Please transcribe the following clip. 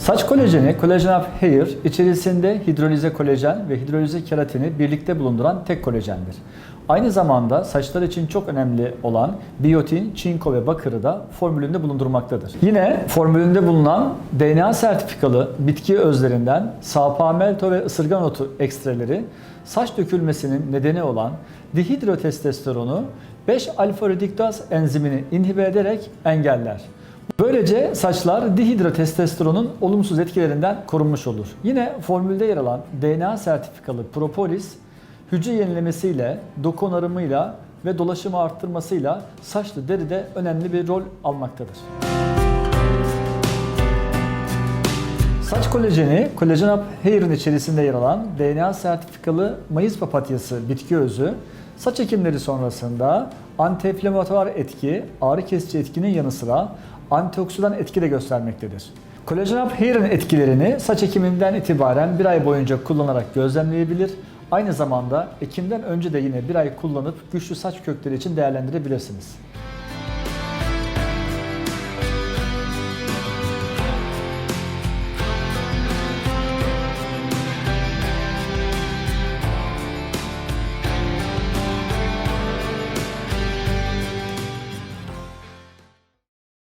Saç kolajeni, Collagen Up Hair, içerisinde hidrolize kolajen ve hidrolize keratini birlikte bulunduran tek kolajendir. Aynı zamanda saçlar için çok önemli olan biyotin, çinko ve bakırı da formülünde bulundurmaktadır. Yine formülünde bulunan DNA sertifikalı bitki özlerinden sapamelto ve ısırgan otu ekstreleri saç dökülmesinin nedeni olan dihidrotestosteronu 5 alfa reduktaz enzimini inhibe ederek engeller. Böylece saçlar dihidrotestosteronun olumsuz etkilerinden korunmuş olur. Yine formülde yer alan DNA sertifikalı propolis hücre yenilemesiyle, doku onarımıyla ve dolaşımı arttırmasıyla saçlı deride önemli bir rol almaktadır. Saç kolajeni, Collagen Up Hair'ın içerisinde yer alan DNA sertifikalı mayıs papatyası bitki özü, saç ekimleri sonrasında antiinflamatuar etki, ağrı kesici etkinin yanı sıra antioksidan etki de göstermektedir. Collagen Up etkilerini saç ekiminden itibaren bir ay boyunca kullanarak gözlemleyebilir. Aynı zamanda ekimden önce de yine bir ay kullanıp güçlü saç kökleri için değerlendirebilirsiniz.